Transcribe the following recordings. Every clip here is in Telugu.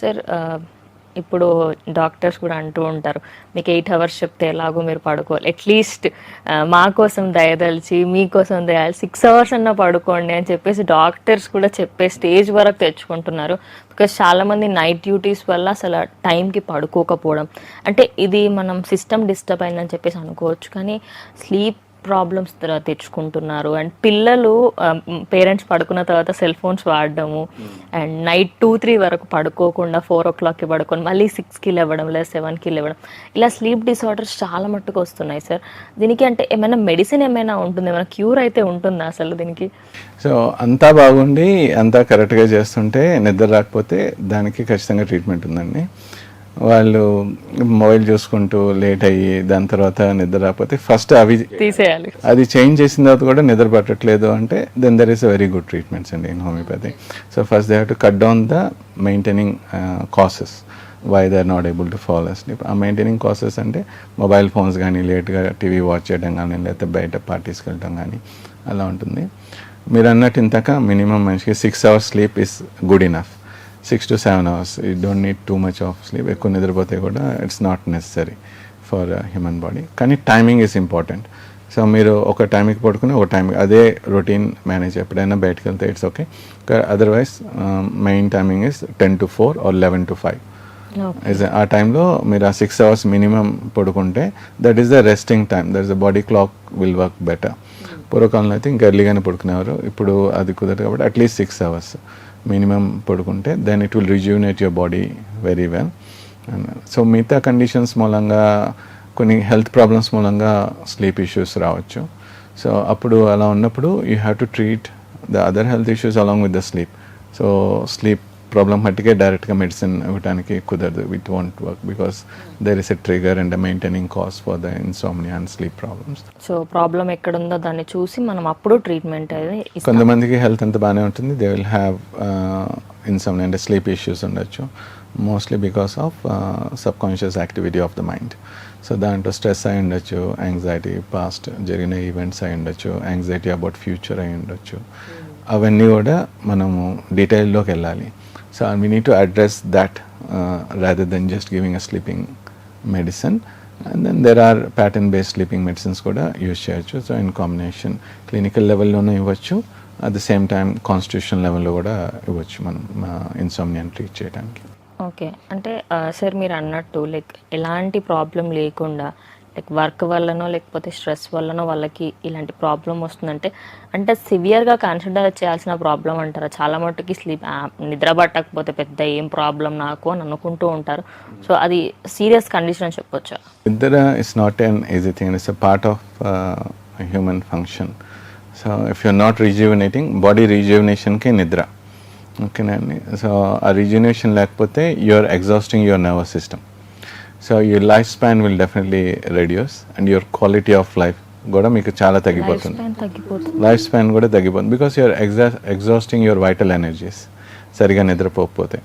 సార్ ఇప్పుడు డాక్టర్స్ కూడా అంటూ ఉంటారు మీకు ఎయిట్ అవర్స్ చెప్తే ఎలాగో మీరు పడుకోవాలి. అట్లీస్ట్ మా కోసం దయదలిచి మీకోసం దయాలి సిక్స్ అవర్స్ అన్నా పడుకోండి అని చెప్పేసి డాక్టర్స్ కూడా చెప్పే స్టేజ్ వరకు తెచ్చుకుంటున్నారు. బికాస్ చాలామంది నైట్ డ్యూటీస్ వల్ల అసలు టైంకి పడుకోకపోవడం. అంటే ఇది మనం సిస్టమ్ డిస్టర్బ్ అయిందని చెప్పేసి అనుకోవచ్చు కానీ స్లీప్ ప్రాబ్లమ్స్ తెచ్చుకుంటున్నారు. అండ్ పిల్లలు పేరెంట్స్ పడుకున్న తర్వాత సెల్ ఫోన్స్ వాడడము. అండ్ నైట్ టూ త్రీ వరకు పడుకోకుండా ఫోర్ ఓ క్లాక్కి పడుకొని మళ్ళీ సిక్స్కి లేవడం లేదా సెవెన్కి లేవడం. ఇలా స్లీప్ డిసార్డర్స్ చాలా మట్టుకు వస్తున్నాయి సార్ దీనికి అంటే ఏమైనా మెడిసిన్ ఏమైనా ఉంటుంది? ఏమైనా క్యూర్ అయితే ఉంటుందా అసలు దీనికి? సో అంతా బాగుండి అంతా కరెక్ట్గా చేస్తుంటే నిద్ర రాకపోతే దానికి ఖచ్చితంగా ట్రీట్మెంట్ ఉందండి. వాళ్ళు మొబైల్ చూసుకుంటూ లేట్ అయ్యి దాని తర్వాత నిద్ర రాకపోతే ఫస్ట్ అవి తీసేయాలి. అది చేంజ్ చేసిన తర్వాత కూడా నిద్ర పట్టట్లేదు అంటే then there is a very good treatments అండి in homeopathy so first they have to cut down the maintaining causes why they are not able to follow sleep uh maintaining causes అంటే మొబైల్ ఫోన్స్ కానీ లేట్గా టీవీ వాచ్ చేయడం కానీ లేకపోతే బయట పార్టీస్కి వెళ్ళడం కానీ అలా ఉంటుంది. మీరు అన్నట్టు ఇంతక మినిమం మనిషికి six hours sleep is good enough six to seven hours. You don't need too much of sleep ఎక్కువ నిద్రపోతే కూడా it's not necessary for human body కానీ టైమింగ్ ఈజ్ ఇంపార్టెంట్ సో మీరు ఒక టైంకి పడుకుని ఒక టైం అదే రొటీన్ మేనేజ్ ఎప్పుడైనా బయటకు వెళ్తే it's okay otherwise main timing is ten to four or eleven to five ఆ టైంలో మీరు ఆ సిక్స్ అవర్స్ మినిమం పడుకుంటే that is the resting time that is the body clock will work better పూర్వకాలంలో అయితే ఇంకా ఎర్లీగానే పడుకునేవారు. ఇప్పుడు అది కుదరదు కాబట్టి at least six hours minimum పడుకుంటే then it will rejuvenate your body very well so మిగతా కండిషన్స్ మూలంగా కొన్ని హెల్త్ ప్రాబ్లమ్స్ మూలంగా స్లీప్ ఇష్యూస్ రావచ్చు. సో అప్పుడు అలా ఉన్నప్పుడు you have to treat the other health issues along with the sleep so sleep problem మట్టికే డైరెక్ట్గా మెడిసిన్ ఇవ్వడానికి కుదరదు. It won't work because there is a trigger and maintaining cause for the insomnia and sleep problems so problem ఎక్కడుందో దాన్ని చూసి మనం అప్పుడు ట్రీట్మెంట్ అనేది ఇస్తాం. కొంతమందికి హెల్త్ అంత బాగానే ఉంటుంది. దే విల్ హ్యావ్ ఇన్సోమ్నియా అంటే స్లీప్ ఇష్యూస్ ఉండొచ్చు. Mostly because of subconscious activity of the mind so దాంట్లో స్ట్రెస్ అయి ఉండొచ్చు యాంగ్జైటీ పాస్ట్ జరిగిన ఈవెంట్స్ అయి ఉండొచ్చు యాంగ్జైటీ అబౌట్ ఫ్యూచర్ అయి ఉండొచ్చు. అవన్నీ కూడా మనము డీటెయిల్లోకి వెళ్ళాలి. So we need to address that rather than just giving a sleeping medicine and then there are pattern based sleeping medicines కూడా యూజ్ చేయొచ్చు. సో ఇన్ కాంబినేషన్ క్లినికల్ లెవెల్లోనూ ఇవ్వచ్చు. At the same time constitution లెవెల్లో కూడా ఇవ్వచ్చు మనం ఇన్సోమ్నియాని ట్రీట్ చేయడానికి ఓకే అంటే uh, ఆ, సార్ మీరు అన్నట్టు లైక్ ఎలాంటి ప్రాబ్లం లేకుండా లైక్ వర్క్ వల్లనో లేకపోతే స్ట్రెస్ వల్లనో వాళ్ళకి ఇలాంటి ప్రాబ్లం వస్తుందంటే అంటే సివియర్గా కన్సిడర్ చేయాల్సిన ప్రాబ్లం అంటారా? చాలా మట్టుకి స్లీప్ నిద్ర పట్టకపోతే పెద్ద ఏం ప్రాబ్లం నాకు అని అనుకుంటూ ఉంటారు. సో అది సీరియస్ కండిషన్ అని చెప్పొచ్చు? నిద్ర is not an easy thing it's a part of human function so if you not rejuvenating body రిజ్యూనేషన్కి నిద్ర. ఓకేనండి సో ఆ రిజ్యూనేషన్ లేకపోతే you're exhausting your nervous system so your life span will definitely reduce and your quality of life కూడా మీకు చాలా తగ్గిపోతుంది. లైఫ్ స్పాన్ కూడా తగ్గిపోతుంది because you're exha exhausting your vital energies సరిగా నిద్రపోకపోతే.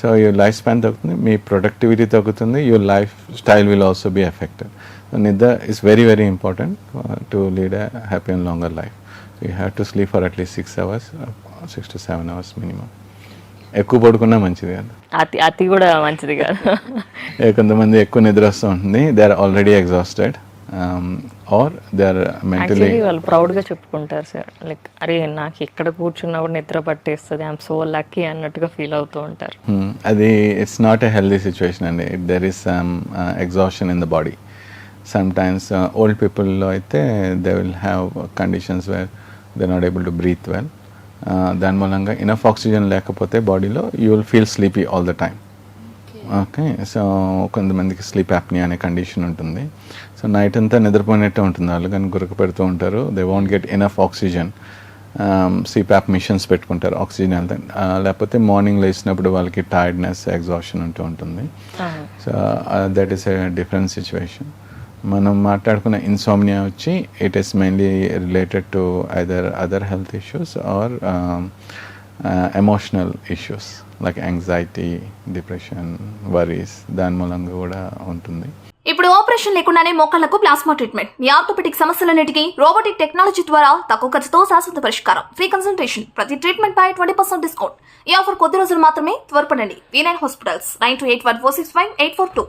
సో యువర్ లైఫ్ స్పాన్ తగ్గుతుంది మీ ప్రొడక్టివిటీ తగ్గుతుంది your life style will also be affected నిద్ర is very very important to lead a happy and longer life you have to sleep for at least six hours six to seven hours minimum ఎక్కువ పడుకున్నా మంచిది కాదు. అతి అతి కూడా మంచిది కాదు. కొంతమంది ఎక్కువ నిద్ర వస్తూ ఉంటుంది. They are already exhausted or they are mentally వాళ్ళు ప్రౌడ్గా చెప్పుకుంటారు సార్. లైక్ అరే నాకు ఎక్కడ కూర్చున్నా కూడా నిద్ర పట్టేస్తుంది. ఐఎమ్ సో లక్కీ అన్నట్టుగా ఫీల్ అవుతూ ఉంటారు. Hmm. అది it's not a healthy situation అండి. There is some exhaustion in the body sometimes old పీపుల్లో అయితే they will have conditions where they not able to breathe well దాని మూలంగా ఇనఫ్ ఆక్సిజన్ లేకపోతే బాడీలో you will feel sleepy all the time okay so కొంతమందికి స్లీప్ యాప్ని అనే కండిషన్ ఉంటుంది. సో నైట్ అంతా నిద్రపోయినట్టే ఉంటుంది వాళ్ళు కానీ గురక పెడుతూ ఉంటారు. They won't get enough oxygen CPAP machines పెట్టుకుంటారు ఆక్సిజన్ వెళ్తే లేకపోతే మార్నింగ్ లేచినప్పుడు వాళ్ళకి టైర్డ్నెస్ ఎగ్జాషన్ ఉంటూ ఉంటుంది. So that is a different situation మనం మాట్లాడుకున్న ఇన్సోమ్నియా వచ్చి it is mainly related to either other health issues or emotional issues like anxiety depression worries దాని మూలంగా కూడా ఉంటుంది. ఇప్పుడు ఆపరేషన్ లేకుండానే మోకాళ్ళకు ప్లాస్మా ట్రీట్మెంట్ మీ ఆర్థోపెటిక్ సమస్యలన్నిటికీ రోబోటిక్ టెక్నాలజీ ద్వారా తక్కువ ఖర్చుతో శాశ్వత పరిష్కారం. ఫ్రీ కన్సల్టేషన్ ప్రతి ట్రీట్మెంట్ పై ట్వంటీ పర్సెంట్ డిస్కౌంట్ ఈ ఆఫర్ కొద్ది రోజులు మాత్రమే త్వరపడండి. V nine hospitals nine two eight one four six five eight four two